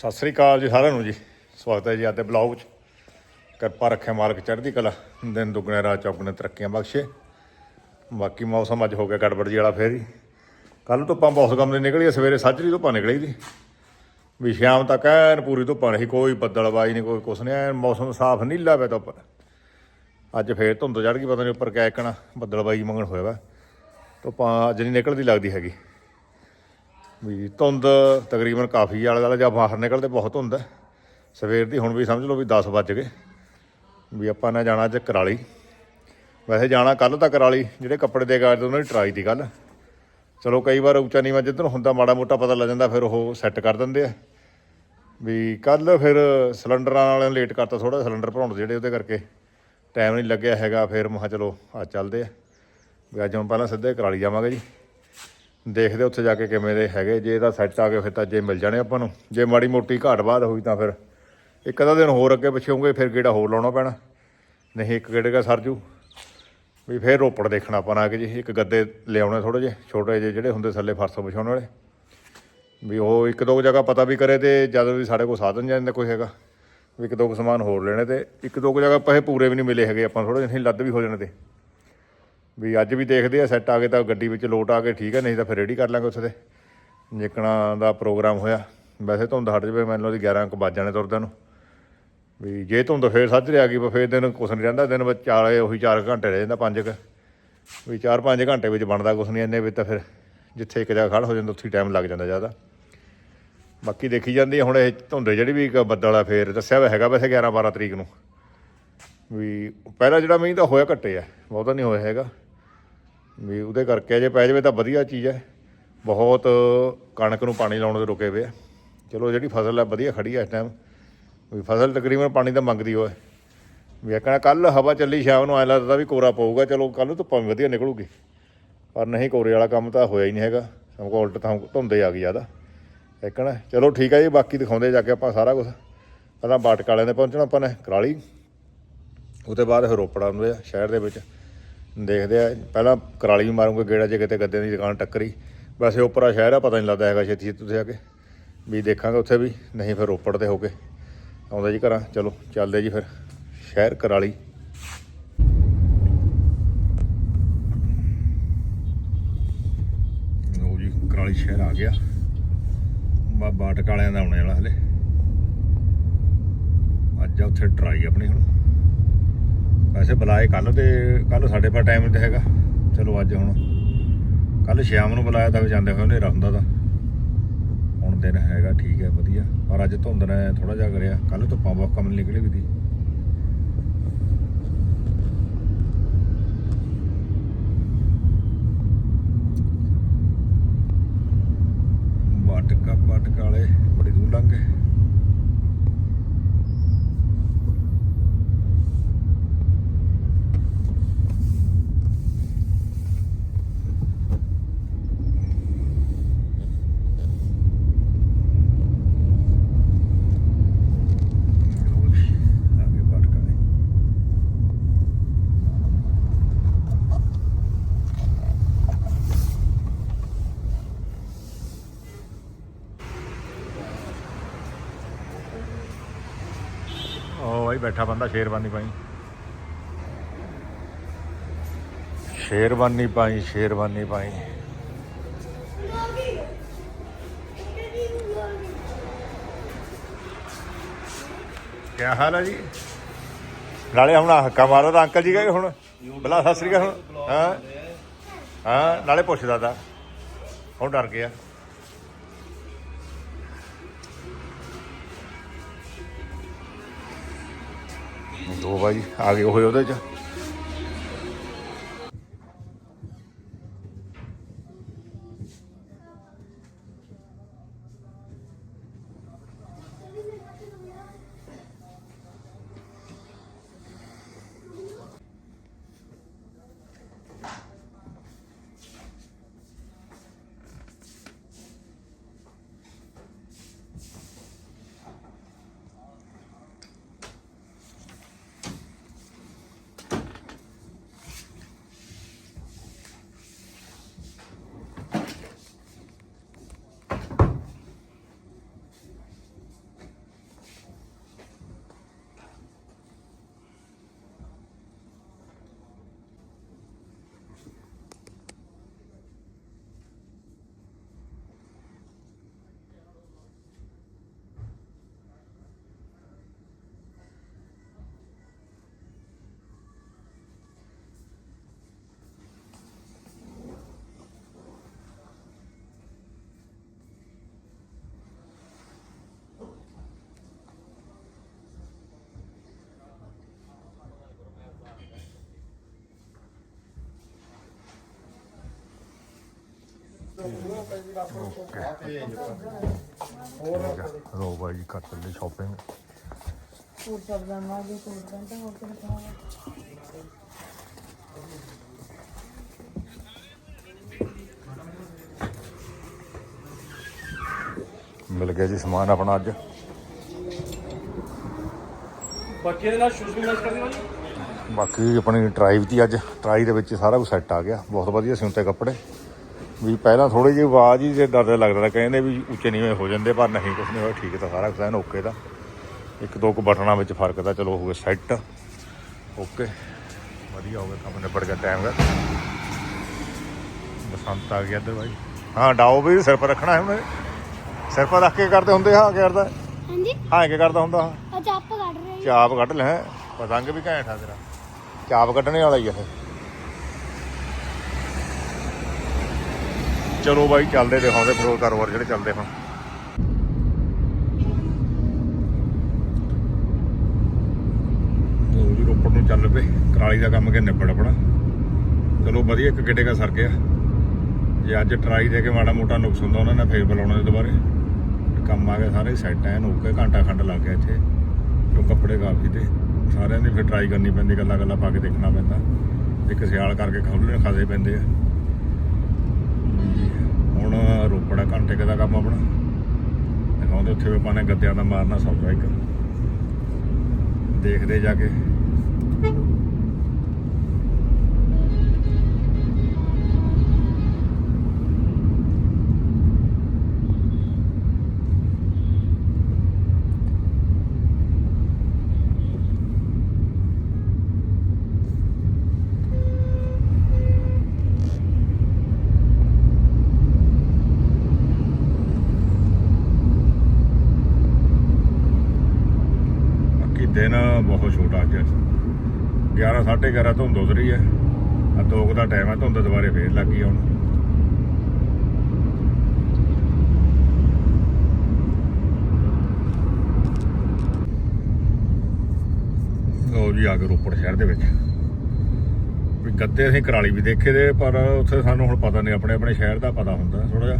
ਸਤਿ ਸ੍ਰੀ ਅਕਾਲ ਜੀ ਸਾਰਿਆਂ ਨੂੰ ਜੀ। ਸਵਾਗਤ ਹੈ ਜੀ ਅੱਜ ਦੇ ਬਲੌਗ 'ਚ। ਕਿਰਪਾ ਰੱਖੇ ਮਾਲਕ ਚੜ੍ਹਦੀ ਕਲਾ। ਦਿਨ ਦੁੱਗਣੇ, ਰਾਤ ਚੌਗਣੇ ਤਰੱਕੀਆਂ ਬਖਸ਼ੇ। ਬਾਕੀ ਮੌਸਮ ਅੱਜ ਹੋ ਗਿਆ ਗੜਬੜ ਜੀ ਵਾਲਾ ਫੇਰ ਹੀ। ਕੱਲ ਧੁੱਪਾਂ ਬਹੁਤ ਗਮ ਦੀ ਨਿਕਲੀ ਸਵੇਰੇ ਸਾਜਰੀ ਧੁੱਪਾਂ ਨਿਕਲੀ ਦੀ ਵੀ ਸ਼ਾਮ ਤੱਕ ਐਨ ਪੂਰੀ ਧੁੱਪਾਂ ਨਹੀਂ, ਕੋਈ ਬੱਦਲਬਾਈ ਨਹੀਂ, ਕੋਈ ਕੁਛ ਨਹੀਂ, ਐਨ ਮੌਸਮ ਸਾਫ਼ ਨੀਲਾ ਪਿਆ ਧੁੱਪ। ਅੱਜ ਫੇਰ ਧੁੰਦ ਚੜ ਗਈ, ਪਤਾ ਨਹੀਂ ਉੱਪਰ ਕੈਕਣਾ ਬੱਦਲਬਾਈ ਮੰਗਣ ਹੋਇਆ ਵਾ। ਧੁੱਪਾਂ ਅੱਜ ਨਹੀਂ ਨਿਕਲਦੀ ਲੱਗਦੀ ਹੈਗੀ। ਵੀ ਧੁੰਦ ਤਕਰੀਬਨ ਕਾਫੀ ਆਲੇ ਦੁਆਲੇ ਜਾਂ ਬਾਹਰ ਨਿਕਲਦੇ ਬਹੁਤ ਧੁੰਦ ਹੈ। ਸਵੇਰ ਦੀ ਹੁਣ ਵੀ ਸਮਝ ਲਓ ਵੀ 10 ਵੱਜ ਗਏ, ਵੀ ਆਪਾਂ ਨੇ ਜਾਣਾ ਅੱਜ ਕਰਾਲੀ। ਵੈਸੇ ਜਾਣਾ ਕੱਲ ਤਾਂ ਕਰਾਲੀ, ਜਿਹੜੇ ਕੱਪੜੇ ਦੇ ਗਾਜ ਉਹਨਾਂ ਦੀ ਟਰਾਈ ਦੀ ਗੱਲ। ਚਲੋ ਕਈ ਵਾਰ ਉੱਚਾ ਨੀਵਾਂ ਜਿੱਦਣ ਹੁੰਦਾ ਮਾੜਾ ਮੋਟਾ ਪਤਾ ਲੱਗ ਜਾਂਦਾ, ਫਿਰ ਉਹ ਸੈੱਟ ਕਰ ਦਿੰਦੇ ਆ। ਵੀ ਕੱਲ ਫਿਰ ਸਿਲੰਡਰਾਂ ਵਾਲਿਆਂ ਨੇ ਲੇਟ ਕਰਤਾ ਥੋੜਾ ਸਿਲੰਡਰ ਭਰਾਉਣ ਦੇ ਜਿਹੜੇ ਉਹਦੇ ਕਰਕੇ ਟਾਈਮ ਨਹੀਂ ਲੱਗਿਆ ਹੈਗਾ, ਫਿਰ ਮੈਂ ਚਲੋ ਆ ਚੱਲਦੇ ਆ। ਵੀ ਅੱਜ ਹੁਣ ਪਹਿਲਾਂ ਸਿੱਧੇ ਕਰਾਲੀ ਜਾਵਾਂਗੇ ਜੀ। ਦੇਖਦੇ ਉੱਥੇ ਜਾ ਕੇ ਕਿਵੇਂ ਦੇ ਹੈਗੇ। ਜੇ ਇਹਦਾ ਸੈੱਟ ਆ ਕੇ ਫਿਰ ਤਾਂ ਜੇ ਮਿਲ ਜਾਣੇ ਆਪਾਂ ਨੂੰ। ਜੇ ਮਾੜੀ ਮੋਟੀ ਘਾਟ ਬਾਅਦ ਹੋਈ ਤਾਂ ਫਿਰ ਇੱਕ ਅੱਧਾ ਦਿਨ ਹੋਰ ਅੱਗੇ ਪਿੱਛੇ ਹੋਊਗੇ, ਫਿਰ ਗੇੜਾ ਹੋਰ ਲਾਉਣਾ ਪੈਣਾ। ਨਹੀਂ, ਇੱਕ ਗੇੜੇ ਦਾ ਸਰਜੂ ਵੀ ਫਿਰ ਰੋਪੜ ਦੇਖਣਾ ਆਪਾਂ ਨਾ ਕਿ ਜੀ। ਇੱਕ ਗੱਦੇ ਲਿਆਉਣੇ ਥੋੜੇ ਜਿਹੇ, ਛੋਟੇ ਜਿਹੇ ਜਿਹੜੇ ਹੁੰਦੇ ਥੱਲੇ ਫਰਸੋਂ ਵਿਛਾਉਣ ਵਾਲੇ। ਵੀ ਉਹ ਇੱਕ ਦੋ ਜਗ੍ਹਾ ਪਤਾ ਵੀ ਕਰੇ ਤੇ ਜਦ ਵੀ ਸਾਡੇ ਕੋਲ ਸਾਧਨ ਜਾਂਦਾ ਕੋਈ ਹੈਗਾ, ਵੀ ਇੱਕ ਦੋ ਕੁ ਸਮਾਨ ਹੋਰ ਲੈਣੇ ਤੇ ਇੱਕ ਦੋ ਕੁ ਜਗ੍ਹਾ ਪੈਸੇ ਪੂਰੇ ਵੀ ਨਹੀਂ ਮਿਲੇ ਹੈਗੇ ਆਪਾਂ ਥੋੜੇ ਜਿਹੇ ਲੱਦ ਵੀ ਹੋ ਜਾਣੇ ਤੇ। ਵੀ ਅੱਜ ਵੀ ਦੇਖਦੇ ਆ ਸੈੱਟ ਆ ਗਏ ਤਾਂ ਗੱਡੀ ਵਿੱਚ ਲੋਟ ਆ ਕੇ ਠੀਕ ਹੈ ਨਹੀਂ ਤਾਂ ਫਿਰ ਰੈਡੀ ਕਰ ਲਾਂਗੇ ਉੱਥੇ ਦੇ ਜਿੱਕਣਾ ਦਾ ਪ੍ਰੋਗਰਾਮ ਹੋਇਆ। ਵੈਸੇ ਧੁੰਦ ਹਟ ਜਵੇ, ਮੈਨੂੰ ਉਹਦੀ 11 ਕੁ ਵੱਜ ਜਾਣੇ ਤੁਰਦਿਆਂ ਨੂੰ। ਵੀ ਜੇ ਧੁੰਦ ਫੇਰ ਸੱਜਰੇ ਆ ਗਈ ਵਾ ਫੇਰ ਦਿਨ ਕੁਛ ਨਹੀਂ ਰਹਿੰਦਾ, ਦਿਨ ਵਿੱਚ ਚਾਲੇ ਉਹੀ 4 ਘੰਟੇ ਰਹਿ ਜਾਂਦਾ 5 ਕ। ਵੀ 4-5 ਘੰਟੇ ਵਿੱਚ ਬਣਦਾ ਕੁਛ ਨਹੀਂ, ਇੰਨੇ ਵਿੱਚ ਤਾਂ ਫਿਰ ਜਿੱਥੇ ਇੱਕ ਜਗ੍ਹਾ ਖੜ ਹੋ ਜਾਂਦਾ, ਉੱਥੇ ਟਾਈਮ ਲੱਗ ਜਾਂਦਾ ਜ਼ਿਆਦਾ। ਬਾਕੀ ਦੇਖੀ ਜਾਂਦੀ ਹੈ ਹੁਣ ਇਹ ਧੁੰਦੇ ਜਿਹੜੀ ਵੀ ਇੱਕ ਬੱਦਲ ਆ, ਫੇਰ ਦੱਸਿਆ ਹੋਇਆ ਹੈਗਾ ਵੈਸੇ 11 12 ਤਰੀਕ ਨੂੰ। ਵੀ ਪਹਿਲਾਂ ਜਿਹੜਾ ਮੀਂਹ ਤਾਂ ਹੋਇਆ ਘੱਟੇ ਆ, ਬਹੁਤਾ ਨਹੀਂ ਹੋਇਆ ਹੈਗਾ। ਵੀ ਉਹਦੇ ਕਰਕੇ ਜੇ ਪੈ ਜਾਵੇ ਤਾਂ ਵਧੀਆ ਚੀਜ਼ ਹੈ। ਬਹੁਤ ਕਣਕ ਨੂੰ ਪਾਣੀ ਲਾਉਣ ਦੇ ਰੁਕੇ ਪਏ ਆ। ਚਲੋ ਜਿਹੜੀ ਫਸਲ ਹੈ ਵਧੀਆ ਖੜੀ ਹੈ ਇਸ ਟਾਈਮ ਵੀ ਫਸਲ ਤਕਰੀਬਨ ਪਾਣੀ ਤਾਂ ਮੰਗਦੀ ਹੋਏ। ਵੀ ਕਹਿੰਦਾ ਕੱਲ ਹਵਾ ਚੱਲੀ, ਸ਼ਾਮ ਨੂੰ ਐ ਲੱਗਦਾ ਵੀ ਕੋਰਾ ਪਊਗਾ। ਚਲੋ ਕੱਲ ਨੂੰ ਧੁੱਪਾਂ ਵੀ ਵਧੀਆ ਨਿਕਲੂਗੀ। ਪਰ ਨਹੀਂ, ਕੋਰੇ ਵਾਲਾ ਕੰਮ ਤਾਂ ਹੋਇਆ ਹੀ ਨਹੀਂ ਹੈਗਾ। ਸਭ ਉਲਟ ਤਾਂ ਧੁੰਦੇ ਆ ਗਈ ਜ਼ਿਆਦਾ। ਇੱਕਣਾ ਚਲੋ ਠੀਕ ਹੈ ਜੀ, ਬਾਕੀ ਦਿਖਾਉਂਦੇ ਜਾ ਕੇ ਆਪਾਂ ਸਾਰਾ ਕੁਝ ਪਹਿਲਾਂ ਬਾਟਕ ਵਾਲਿਆਂ ਦੇ ਪਹੁੰਚਣਾ ਆਪਾਂ ਨੇ, ਕਰਾਲੀ। ਉਹਦੇ ਬਾਅਦ ਫਿਰ ਰੋਪੜ ਆ ਸ਼ਹਿਰ ਦੇ ਵਿੱਚ। ਦੇਖਦੇ ਆ। ਪਹਿਲਾਂ ਕਰਾਲੀ ਵੀ ਮਾਰੂੰਗੇ ਗੇੜਾ ਜੇ ਕਿਤੇ ਗੱਦੇ ਦੀ ਦੁਕਾਨ ਟੱਕਰੀ। ਵੈਸੇ ਉੱਪਰਾ ਸ਼ਹਿਰ ਆ, ਪਤਾ ਨਹੀਂ ਲੱਗਦਾ ਹੈਗਾ ਛੇਤੀ ਛੇਤੀ ਤੁਸੀਂ ਆ ਕੇ। ਵੀ ਦੇਖਾਂਗੇ ਉੱਥੇ ਵੀ, ਨਹੀਂ ਫਿਰ ਰੋਪੜ ਤੇ ਹੋ ਕੇ। ਆਉਂਦਾ ਜੀ ਘਰਾਂ, ਚਲੋ ਚੱਲਦੇ ਜੀ ਫਿਰ। ਸ਼ਹਿਰ ਕਰਾਲੀ। ਲਓ ਜੀ, ਕਰਾਲੀ ਸ਼ਹਿਰ ਆ ਗਿਆ। ਬਾਬਾ ਟਕਾਲਿਆਂ ਦਾ ਆਉਣੇ ਵਾਲਾ ਹਲੇ। ਅੱਜ ਆ ਉੱਥੇ ਟਰਾਈ ਆਪਣੀ ਹੁਣ। ਵੈਸੇ ਬੁਲਾਏ ਕੱਲ ਤੇ ਕੱਲ ਸਾਡੇ ਪਰ ਟਾਈਮ ਤੇ ਹੈਗਾ। ਚਲੋ ਅੱਜ ਹੁਣ ਕੱਲ ਸ਼ਾਮ ਨੂੰ ਬੁਲਾਇਆ ਤਾਂ ਵੀ ਜਾਂਦੇ ਹੋਏ ਹਨੇਰਾ ਹੁੰਦਾ ਤਾਂ। ਹੁਣ ਦਿਨ ਹੈਗਾ, ਠੀਕ ਹੈ, ਵਧੀਆ। ਪਰ ਅੱਜ ਧੁੰਦ ਨੇ ਥੋੜਾ ਜਿਹਾ ਕਰਿਆ। ਕੱਲ ਧੁੱਪਾਂ ਬਹੁਤ ਕਮ ਨਿਕਲੀ ਵੀ ਦੀ ਬਾਟਕਾ ਬਾਟਕਾ ਵਾਲੇ ਬੜੀ ਦੂਰ ਲੰਘ ਗਏ ਆਗੇ ਬਾਟਕਾ ਵਾਲੇ ਉਹ ਭਾਈ ਬੈਠਾ ਬੰਦਾ, ਸ਼ੇਰਵਾਨੀ ਪਾਈ। ਸ਼ੇਰਵਾਨੀ ਪਾਈ ਸ਼ੇਰਵਾਨੀ ਪਾਈ। ਕੀ ਹਾਲ ਹੈ ਜੀ? ਨਾਲੇ ਹੁਣ ਹੱਕਾ ਮਾਰੋ ਤਾਂ ਅੰਕਲ ਜੀ ਕਹੇ ਹੁਣ। ਬਲਾ, ਸਤਿ ਸ੍ਰੀ ਅਕਾਲ ਹੁਣ। ਹਾਂ ਹਾਂ, ਨਾਲੇ ਪੁੱਛਦਾ ਤਾ। ਹੁਣ ਡਰ ਗਿਆ। ਦੋ ਭਾਈ ਆ ਗਏ ਹੋਏ ਉਹਦੇ ਚ। ਰੋ ਬਾਈ ਜੀ ਕਰ ਸ਼ਾਪਿੰਗ ਹੋਰ ਮਿਲ ਗਿਆ ਜੀ ਸਮਾਨ ਆਪਣਾ ਅੱਜ। ਬਾਕੀ ਇਹਦੇ ਨਾਲ ਸ਼ੂਜ਼ ਵੀ ਮੈਚ ਕਰ ਦਿਓ ਜੀ ਬਾਕੀ ਆਪਣੀ ਡਰਾਈਵ ਦੀ ਅੱਜ ਟਰਾਈ ਦੇ ਵਿੱਚ ਸਾਰਾ ਕੁਝ ਸੈੱਟ ਆ ਗਿਆ। ਬਹੁਤ ਵਧੀਆ ਸਿਉਂਤੇ ਕੱਪੜੇ। ਵੀ ਪਹਿਲਾਂ ਥੋੜੀ ਜਿਹੀ ਆਵਾਜ਼ ਹੀ ਤੇ ਡਰ ਲੱਗਦਾ ਤਾਂ ਕਹਿੰਦੇ ਵੀ ਉੱਚੇ ਨੀਵੇਂ ਹੋ ਜਾਂਦੇ ਪਰ ਨਹੀਂ ਕੁਛ ਨਹੀਂ ਹੋਇਆ ਠੀਕ ਤਾਂ ਸਾਰਾ ਕੁਝ ਐਨ ਓਕੇ ਦਾ ਇੱਕ ਦੋ ਕੁ ਬਟਨਾਂ ਵਿੱਚ ਫ਼ਰਕ ਤਾਂ ਚਲੋ ਹੋ ਗਿਆ ਸੈੱਟ ਓਕੇ ਵਧੀਆ ਹੋ ਗਿਆ ਕੰਮ ਨਿਬੜ ਗਿਆ ਟਾਈਮ ਦਾ। ਬਸੰਤ ਆ ਗਿਆ ਇੱਧਰ ਬਾਈ। ਹਾਂ ਡਾਓ ਵੀ ਸਿਰ ਪਰ ਰੱਖਣਾ ਹੈ ਹੁਣ ਇਹ। ਸਿਰ ਪਰ ਰੱਖ ਕੇ ਕਰਦੇ ਹੁੰਦੇ ਹਾਂ ਕੀ ਕਰਦਾ ਹਾਂਜੀ। ਹਾਂ ਕੀ ਕਰਦਾ ਹੁੰਦਾ। ਆਪ ਕੱਢ ਰਹੇ ਜੀ ਚਾਪ ਕੱਢ ਲੈ ਪਤੰਗ ਵੀ ਘੈਂਟ ਤੇਰਾ। ਚਾਪ ਕੱਢਣੇ ਵਾਲਾ ਹੀ ਇਹ। ਚਲੋ ਬਾਈ, ਚੱਲਦੇ ਦਿਖਾਉਂਦੇ ਫਰੋ ਕਾਰੋਬਾਰ ਜਿਹੜੇ ਚੱਲਦੇ ਹੁਣ। ਉਹ ਜੀ, ਰੋਪੜ ਨੂੰ ਚੱਲ ਪਏ। ਕਰਾਲੀ ਦਾ ਕੰਮ ਕਿ ਨਿਬੜ ਆਪਣਾ। ਚਲੋ ਵਧੀਆ, ਇੱਕ ਗਿੱਟੇ ਦਾ ਸਰ ਗਿਆ। ਜੇ ਅੱਜ ਟਰਾਈ ਦੇ ਕੇ ਮਾੜਾ ਮੋਟਾ ਨੁਕਸ ਹੁੰਦਾ, ਉਹਨਾਂ ਨੇ ਫੇਰ ਬੁਲਾਉਣਾ ਦੇ ਦੁਬਾਰੇ। ਕੰਮ ਆ ਗਿਆ, ਸਾਰੇ ਸੈੱਟ ਐਨ ਹੋ ਕੇ ਘੰਟਾ ਖੰਡ ਲੱਗ ਗਿਆ ਇੱਥੇ। ਜੋ ਕੱਪੜੇ ਕਾਫੀ ਤੇ, ਸਾਰਿਆਂ ਦੀ ਫਿਰ ਟਰਾਈ ਕਰਨੀ ਪੈਂਦੀ ਗੱਲਾਂ ਗੱਲਾਂ ਪਾ ਕੇ ਦੇਖਣਾ ਪੈਂਦਾ। ਇੱਕ ਸਿਆਲ ਕਰਕੇ ਖੋਲ੍ਹਣੇ ਖਾਦੇ ਪੈਂਦੇ ਆ। ਹੁਣ ਰੋਪੜਾ ਘੰਟੇ ਕੁ ਦਾ ਕੰਮ ਆਪਣਾ। ਦਿਖਾਉਂਦੇ ਉੱਥੇ ਵੀ ਆਪਾਂ ਨੇ ਗੱਦਿਆਂ ਦਾ ਮਾਰਨਾ ਸੌਦਾ ਇੱਕ। ਦੇਖਦੇ ਜਾ ਕੇ। ਦਿਨ ਬਹੁਤ ਛੋਟਾ ਅੱਜ। 11 11:30 ਧੁੰਦ ਉਤਰੀ ਹੈ। ਆ ਦੋ ਦਾ ਟਾਈਮ ਹੈ, ਧੁੰਦ ਦੁਬਾਰੇ ਫੇਰ ਲੱਗ ਗਈ ਹੁਣ। ਲਓ ਜੀ, ਆ ਕੇ ਰੋਪੜ ਸ਼ਹਿਰ ਦੇ ਵਿੱਚ। ਵੀ ਗੱਦੇ ਅਸੀਂ ਕਰਾਲੀ ਵੀ ਦੇਖੇ ਦੇ, ਪਰ ਉੱਥੇ ਸਾਨੂੰ ਹੁਣ ਪਤਾ ਨਹੀਂ ਆਪਣੇ ਆਪਣੇ ਸ਼ਹਿਰ ਦਾ ਪਤਾ ਹੁੰਦਾ ਥੋੜਾ ਜਿਹਾ।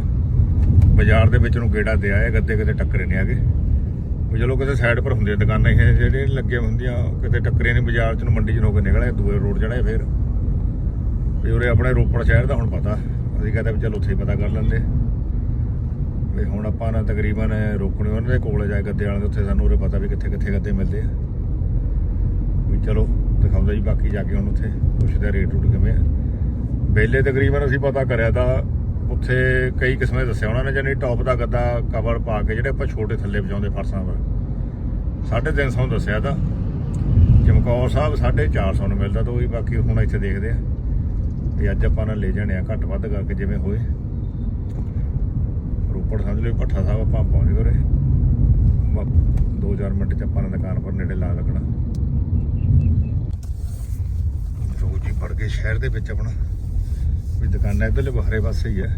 ਬਾਜ਼ਾਰ ਦੇ ਵਿੱਚ ਨੂੰ ਗੇੜਾ ਦੇ ਆਇਆ ਗੱਦੇ ਕਿਤੇ ਟੱਕਰੇ ਨਹੀਂ ਆਗੇ ਉਹ ਚਲੋ ਕਿਤੇ ਸਾਈਡ ਪਰ ਹੁੰਦੀਆਂ ਦੁਕਾਨਾਂ ਇਹ ਜਿਹੜੀਆਂ ਲੱਗੀਆਂ ਹੁੰਦੀਆਂ ਕਿਤੇ ਟੱਕਰੇ ਨਹੀਂ, ਬਾਜ਼ਾਰ ਚ ਨੂੰ ਮੰਡੀ ਚ ਨੂੰ ਹੋ ਕੇ ਨਿਕਲਿਆ, ਦੂਏ ਰੋਡ ਚੜਾਏ ਫੇਰ। ਵੀ ਉਰੇ ਆਪਣੇ ਰੋਪੜ ਸ਼ਹਿਰ ਦਾ ਹੁਣ ਪਤਾ। ਅਸੀਂ ਕਹਿੰਦੇ ਵੀ ਚਲ ਉੱਥੇ ਹੀ ਪਤਾ ਕਰ ਲੈਂਦੇ। ਵੀ ਹੁਣ ਆਪਾਂ ਨਾ ਤਕਰੀਬਨ ਰੋਕਣੇ ਉਹਨਾਂ ਦੇ ਕੋਲ ਜਾਏ ਗੱਦੇ ਵਾਲਿਆਂ ਦੇ ਉੱਥੇ ਸਾਨੂੰ ਉਰੇ ਪਤਾ ਵੀ ਕਿੱਥੇ ਕਿੱਥੇ ਗੱਦੇ ਮਿਲਦੇ ਆ। ਵੀ ਚਲੋ, ਦਿਖਾਉਂਦਾ ਜੀ ਬਾਕੀ ਜਾ ਕੇ ਹੁਣ ਉੱਥੇ, ਪੁੱਛਦੇ ਰੇਟ ਰੂਟ ਕਿਵੇਂ ਆ। ਪਹਿਲੇ ਤਕਰੀਬਨ ਅਸੀਂ ਪਤਾ ਕਰਿਆ ਤਾਂ ਉੱਥੇ ਕਈ ਕਿਸਮਾਂ ਦੱਸਿਆ ਉਹਨਾਂ ਨੇ ਜਾਨੀ ਟੌਪ ਦਾ ਗੱਦਾ ਕਵਰ ਪਾ ਕੇ ਜਿਹੜੇ ਆਪਾਂ ਛੋਟੇ ਥੱਲੇ ਵਜਾਉਂਦੇ ਫਰਸਾਂ ਪਰ 350 ਦੱਸਿਆ ਤਾਂ। ਚਮਕੌਰ ਸਾਹਿਬ 450 ਨੂੰ ਮਿਲਦਾ ਤਾਂ ਉਹੀ ਬਾਕੀ ਹੁਣ ਇੱਥੇ ਦੇਖਦੇ ਆ। ਵੀ ਅੱਜ ਆਪਾਂ ਨਾਲ ਲੈ ਜਾਣੇ ਆ ਘੱਟ ਵੱਧ ਕਰਕੇ ਜਿਵੇਂ ਹੋਏ। ਰੋਪੜ ਸਮਝ ਲਿਓ ਭੱਠਾ ਸਾਹਿਬ ਆਪਾਂ ਪਹੁੰਚ ਗਏ 2-4 ਮਿੰਟ ਚ ਆਪਾਂ ਨੇ ਦੁਕਾਨ ਪਰ ਨੇੜੇ ਲਾ ਲੱਗਣਾ। ਰੋਜ਼ੀ ਹੀ ਵੜ ਕੇ ਸ਼ਹਿਰ ਦੇ ਵਿੱਚ ਆਪਣਾ। ਵੀ ਦੁਕਾਨਾਂ ਇੱਧਰਲੇ ਬਾਹਰੇ ਪਾਸੇ ਹੀ ਹੈ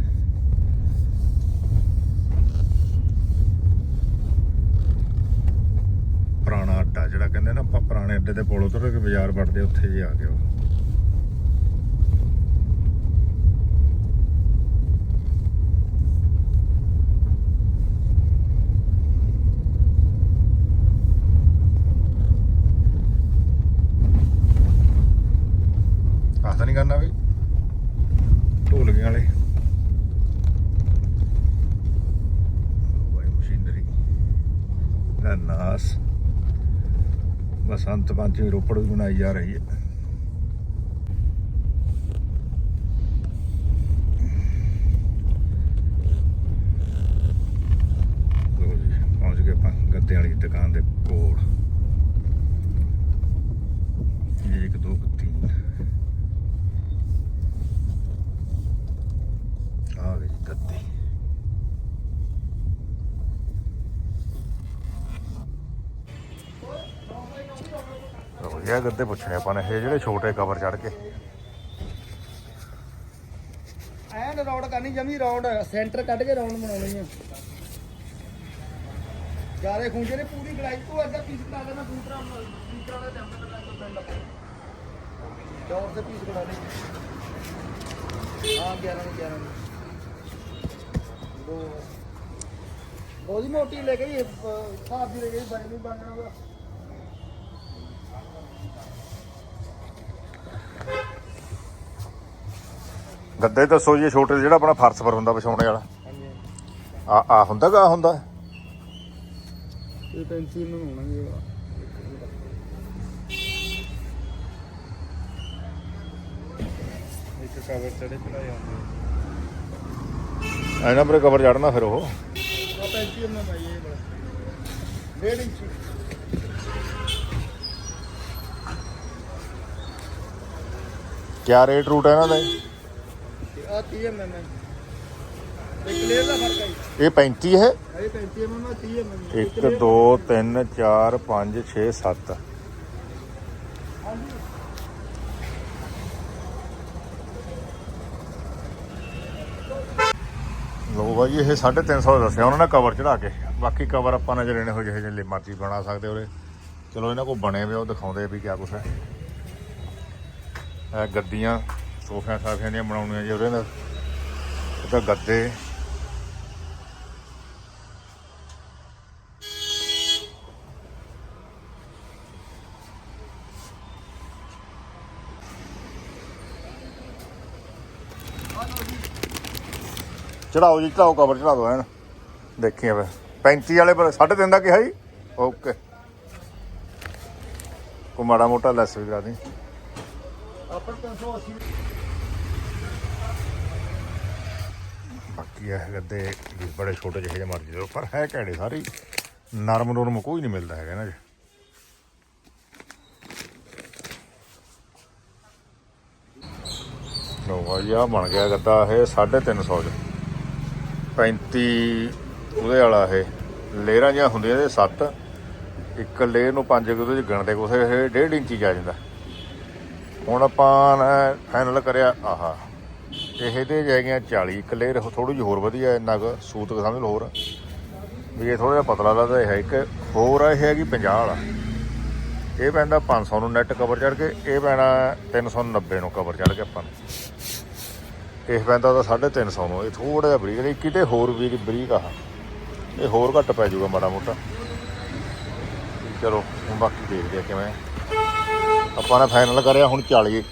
ਪੁਰਾਣਾ ਅੱਡਾ ਜਿਹੜਾ ਕਹਿੰਦੇ ਨਾ ਆਪਾਂ ਪੁਰਾਣੇ ਅੱਡੇ ਦੇ ਕੋਲ ਉਤਰ ਕੇ ਬਾਜ਼ਾਰ ਵੜਦੇ ਉੱਥੇ ਜੇ ਆ ਗਏ ਉਹ। ਤਾਂ ਨਹੀਂ ਕਰਨਾ ਵੀ। ਬਸੰਤ ਪੰਚਮੀ ਰੋਪੜ ਵੀ ਬਣਾਈ ਜਾ ਰਹੀ ਹੈ। ਪਹੁੰਚ ਗਏ ਆਪਾਂ ਗੱਦੇ ਵਾਲੀ ਦੁਕਾਨ ਦੇ ਕੋਲ। ਇੱਕ, ਦੋ, ਤਿੰਨ। ਆ ਗਈ ਗੱਦੀ। ਲਓ ਇਹ ਗੱਦੇ ਪੁੱਛਣੇ ਆਪਾਂ ਨੇ, ਇਹ ਜਿਹੜੇ ਛੋਟੇ ਕਵਰ ਚੜ ਕੇ। ਐਂਡ ਰੌਂਡ ਕਰਨੀ, ਜਮੀ ਰੌਂਡ ਸੈਂਟਰ ਕੱਢ ਕੇ ਰੌਂਡ ਬਣਾਉਣੀ ਆ। ਜ਼ਿਆਦਾ ਖੂੰਜੇ ਨੇ ਪੂਰੀ ਗਲਾਈ ਤੋਂ ਅੱਧਾ ਪੀਸ ਬਣਾ ਦੇਣਾ ਦੂਸਰਾ ਦੂਸਰਾ ਦਾ ਜੰਮ ਦਾ ਪਿੰਡ ਚੌਰ ਦੇ ਪੀਸ ਬਣਾ ਦੇ ਹਾਂ 11 ਨੂੰ 11 ਨੂੰ। ਬਹੁਤੀ ਮੋਟੀ ਲੈ ਗਈ ਹਿਸਾਬ ਦੀ ਲੈ ਗਈ ਬਾਈ ਨਹੀਂ ਬਣਨਾ ਉਹਦਾ। ਗੱਦੇ ਦੱਸੋ ਜੀ ਛੋਟੇ ਜਿਹੜਾ ਆਪਣਾ ਫਰਸ਼ ਪਰ ਹੁੰਦਾ ਵਿਛਾਉਣੇ ਵਾਲਾ। ਆ ਆ ਹੁੰਦਾ ਗਾ ਹੁੰਦਾ? ਇਹ ਪੈਂਤੀ ਨੂੰ ਹੋਣਾ ਜੀ ਇੱਕ ਕਵਰ ਚੜੇ ਚੜਾਏ ਆਉਂਦੇ ਇਹਨਾਂ ਪਰ ਕਵਰ ਚੜਨਾ ਫਿਰ ਉਹ। ਆ ਨੂੰ ਇਹ ਬੜਾ ਡੇਢ ਇੰਚ। ਕਿਆ ਰੇਟ ਰੂਟ ਹੈ ਇਹਨਾਂ ਦਾ? ਜੀ? ਆ 30 ਐਮ ਐਮ ਇੱਕ ਲੇਅਰ ਦਾ ਫ਼ਰਕ ਹੈ ਜੀ। ਇਹ 35 ਹੈ? ਇਹ 35 ਐਮ ਐਮ ਆ 30 ਐਮ ਐਮ 1 2 3 4 5 6 7 ਲੋ ਬਾਈ ਇਹ 350 ਦੱਸਿਆ ਉਹਨਾਂ ਨੇ ਕਵਰ ਚੜਾ ਕੇ। ਬਾਕੀ ਕਵਰ ਆਪਾਂ ਨੇ ਜਿਹੜੇ ਨੇ ਹੋ ਜਿਹੇ ਜਿਹੇ ਮਰਜ਼ੀ ਬਣਾ ਸਕਦੇ ਉਹਦੇ ਚਲੋ ਇਹਨਾਂ ਕੋਲ ਬਣੇ ਵੇ ਉਹ ਦਿਖਾਉਂਦੇ ਵੀ ਕਿਆ ਕੁਛ ਹੈ। ਇਹ ਗੱਦੀਆਂ ਸੋਫਿਆਂ ਸਾਫਿਆਂ ਦੀਆਂ ਬਣਾਉਣੀਆਂ ਜੀ ਉਹਦੇ ਨਾਲ। ਇਹ ਗੱਦੇ। ਚੜਾਓ ਜੀ, ਚੜਾਓ ਕਵਰ ਚੜਾ ਦਿਓ ਐਨ। ਦੇਖੀਏ ਫਿਰ 35 ਵਾਲੇ ਪਰ 3.5 ਦਾ ਕਿਹਾ ਜੀ? ਓਕੇ। ਕੋ ਮਾੜਾ ਮੋਟਾ ਲੈਸ ਵੀ ਕਰਾ ਦੀ। ਆਪਰ 380 ਬਾਕੀ ਇਹ ਗੱਦੇ ਵੀ ਬੜੇ ਛੋਟੇ ਜਿਹੇ ਜਿਹੇ ਮਰਜ਼ੀ ਦੇ ਪਰ ਹੈ ਕਿਹੜੇ ਸਾਰੇ ਨਰਮ ਨਰਮ ਕੋਈ ਨਹੀਂ ਮਿਲਦਾ ਹੈਗਾ ਨਾ ਜੀ। ਲੋ ਭਾਈ ਆ ਬਣ ਗਿਆ ਗੱਦਾ ਇਹ 350 ਚ। 35 ਉਹਦੇ ਵਾਲਾ ਇਹ ਲੇਅਰਾਂ ਜਿਹੀਆਂ ਹੁੰਦੀਆਂ ਇਹਦੇ 7 ਇੱਕ ਲੇਅਰ ਨੂੰ 5 ਉਹਦੇ ਚ ਗਿਣਦੇ ਕੁਛ, ਇਹ 1.5 ਇੰਚੀ ਜਾ ਜਾਂਦਾ। ਹੁਣ ਆਪਾਂ ਫਾਈਨਲ ਕਰਿਆ ਆਹਾ। ਇਹਦੇ ਤੇ ਜਾਈਆਂ 40 ਇੱਕ ਲੇਅਰ ਥੋੜੀ ਜਿਹੀ ਹੋਰ ਵਧੀਆ ਇੰਨਾ ਕੁ ਸੂਤਕ ਸਮਝ ਲਓ ਹੋਰ। ਵੀ ਇਹ ਥੋੜਾ ਜਿਹਾ ਪਤਲਾ ਲੱਗਦਾ ਇਹ ਹੈ, ਇੱਕ ਹੋਰ ਆ, ਇਹ ਹੈਗੀ 50 ਵਾਲਾ। ਇਹ ਪੈਂਦਾ 500 ਨੂੰ ਨੈਟ ਕਵਰ ਚੜ ਕੇ, ਇਹ ਪੈਣਾ 390 ਨੂੰ ਕਵਰ ਚੜ ਕੇ ਆਪਾਂ ਨੂੰ। ਇਹ ਪੈਂਦਾ ਤਾਂ 350 ਨੂੰ, ਇਹ ਥੋੜਾ ਜਿਹਾ ਬਰੀਕ ਹੈ ਕਿਤੇ ਹੋਰ ਵੀ ਬਰੀਕ ਆ। ਇਹ ਹੋਰ ਘੱਟ ਪੈ ਜਾਊਗਾ ਮਾੜਾ ਮੋਟਾ। ਚਲੋ, ਹੁਣ ਬਾਕੀ ਦੇਖਦੇ ਆ ਕਿਵੇਂ। ਆਪਾਂ ਨੇ ਫਾਈਨਲ ਕਰਿਆ ਹੁਣ 40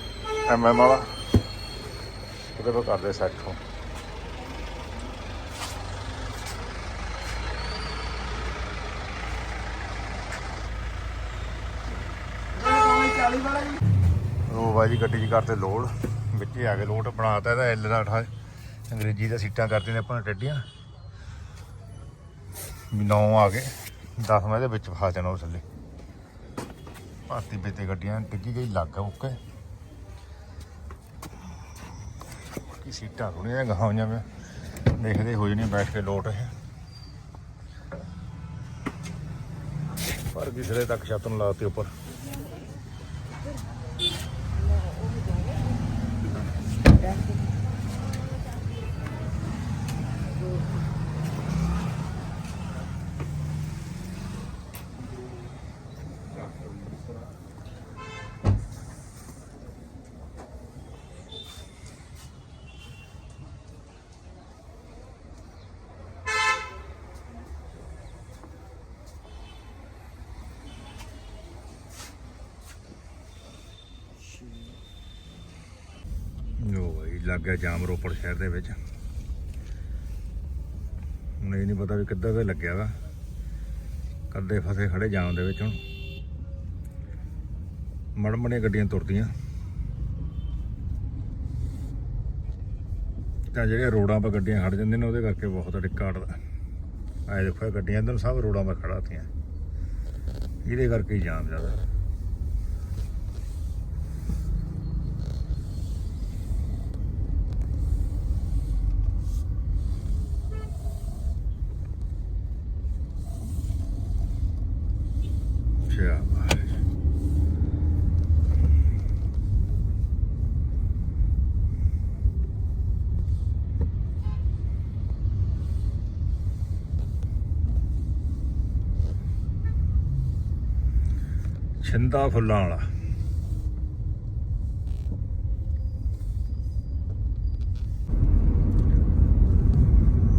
ਐਮਐਮ ਵਾਲਾ। ਉਹਦੇ ਕੋਲ ਕਰਦੇ ਸੈੱਟ ਹੋ ਉਹ ਬਾਈ ਜੀ, ਗੱਡੀ 'ਚ ਕਰਤੇ ਲੋਡ। ਵਿੱਚ ਹੀ ਆ ਕੇ ਲੋਡ, ਬਣਾਤਾ ਇਹਦਾ ਐਲ ਦਾ ਠਾ ਅੰਗਰੇਜ਼ੀ ਦਾ ਸੀਟਾਂ ਕਰਦੀਆਂ ਨੇ ਆਪਾਂ ਨੇ ਟੱਡੀਆਂ। ਵੀ 9 ਆ ਗਏ। 10 ਮੈਂ ਇਹਦੇ ਵਿੱਚ ਫਸ ਜਾਣਾ ਉਹ ਥੱਲੇ। ਭਾਰਤੀ ਬੇਤੇ ਗੱਡੀਆਂ ਡਿੱਗੀ ਗਈ ਲੱਗ ਆ ਓਕੇ ਕੀ ਸੀਟਾਂ ਥੋੜੀਆਂ ਗਾਹਾਂ ਹੋਈਆਂ ਮੈਂ ਦੇਖਦੇ ਹੋ ਜਣੀ ਬੈਠ ਕੇ ਲੋਟ ਇਹ। ਪਰ ਕਿਸਰੇ ਤੱਕ ਛੱਤ ਨੂੰ ਲਾਤੇ ਉੱਪਰ। ਲੋ ਭਾਈ ਲੱਗ ਗਿਆ ਜਾਮ ਰੋਪੜ ਸ਼ਹਿਰ ਦੇ ਵਿੱਚ। ਹੁਣ ਇਹ ਨਹੀਂ ਪਤਾ ਵੀ ਕਿੱਦਾਂ ਦਾ ਲੱਗਿਆ ਵਾ। ਕੱਦੇ ਫਸੇ ਖੜੇ ਜਾਮ ਦੇ ਵਿੱਚ ਹੁਣ। ਮੜਮੜੀਆਂ ਗੱਡੀਆਂ ਤੁਰਦੀਆਂ। ਤਾਂ ਜਿਹੜੀਆਂ ਰੋਡਾਂ 'ਤੇ ਗੱਡੀਆਂ ਖੜ ਜਾਂਦੀਆਂ ਨੇ, ਉਹਦੇ ਕਰਕੇ ਬਹੁਤ ਅੜਿੱਕਾ ਅੜਦਾ ਆਏ ਦੇਖੋ, ਇਹ ਗੱਡੀਆਂ ਇੱਧਰ ਸਭ ਰੋਡਾਂ 'ਤੇ ਖੜਾ ਇਹਦੇ ਕਰਕੇ ਹੀ ਜਾਮ ਜ਼ਿਆਦਾ। ਛਿੰਦਾ ਫੁੱਲਾਂ ਵਾਲਾ।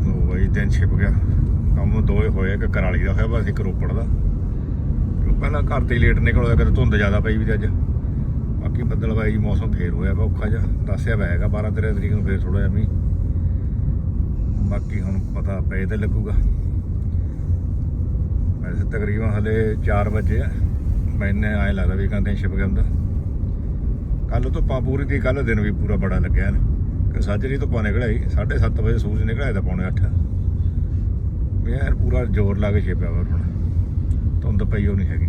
ਉਹ ਬਈ ਛਿਪ ਗਿਆ। ਕੰਮ ਦੋਏ ਹੋਏ ਇੱਕ ਕਰਾਲੀ ਦਾ ਹੋਇਆ, ਬਸ ਇੱਕ ਰੋਪੜ ਦਾ। ਪਹਿਲਾਂ ਘਰ ਤੇ ਲੇਟ ਨਿਕਲ ਹੋਇਆ, ਕਦੇ ਧੁੰਦ ਜ਼ਿਆਦਾ ਪਈ ਵੀ ਤੇ ਅੱਜ। ਬਾਕੀ ਬੱਦਲ ਬੱਦਲਵਾਈ ਮੌਸਮ ਫੇਰ ਹੋਇਆ ਵਾ ਔਖਾ ਜਿਹਾ। ਦੱਸਿਆ ਵਾ ਹੈਗਾ 12 13 ਤਰੀਕ ਨੂੰ ਫੇਰ ਥੋੜਾ ਜਿਹਾ ਮੀਂਹ। ਬਾਕੀ ਹੁਣ ਪਤਾ ਪਏ ਤੇ ਲੱਗੂਗਾ। ਵੈਸੇ ਤਕਰੀਬਨ ਹਲੇ 4 ਵਜੇ ਆ। ਮੈਨੇ ਆਏ ਲੱਗਦਾ ਵੀ ਕਹਿੰਦੇ ਛਿਪ ਗਿਆ ਹੁੰਦਾ ਕੱਲ ਤੋਂ ਪੂਰੀ ਦੀ ਕੱਲ ਦਿਨ ਵੀ ਪੂਰਾ ਬੜਾ ਲੱਗਿਆ ਨਾ। ਕਿ ਸਾਜਰੀ ਤੋਂ ਪਾ ਨਿਕਲਿਆ 7:30 ਵਜੇ ਸੂਰਜ ਨਿਕਲਿਆ ਤਾਂ ਪੌਣੇ 8 ਵੀ ਯਾਰ ਪੂਰਾ ਜ਼ੋਰ ਲਾ ਕੇ ਛਿਪਿਆ ਵਾ ਹੁਣ ਧੁੰਦ ਪਈ ਉਹ ਨਹੀਂ ਹੈਗੀ।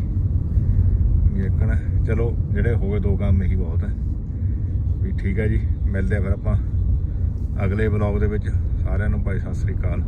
ਦੇਖਣਾ ਚਲੋ, ਜਿਹੜੇ ਹੋ ਗਏ ਦੋ ਕੰਮ ਇਹੀ ਬਹੁਤ ਹੈ ਵੀ ਠੀਕ ਹੈ ਜੀ, ਮਿਲਦੇ ਆ ਫਿਰ ਆਪਾਂ ਅਗਲੇ ਬਲੌਗ ਦੇ ਵਿੱਚ। ਸਾਰਿਆਂ ਨੂੰ ਭਾਈ ਸਤਿ ਸ੍ਰੀ ਅਕਾਲ।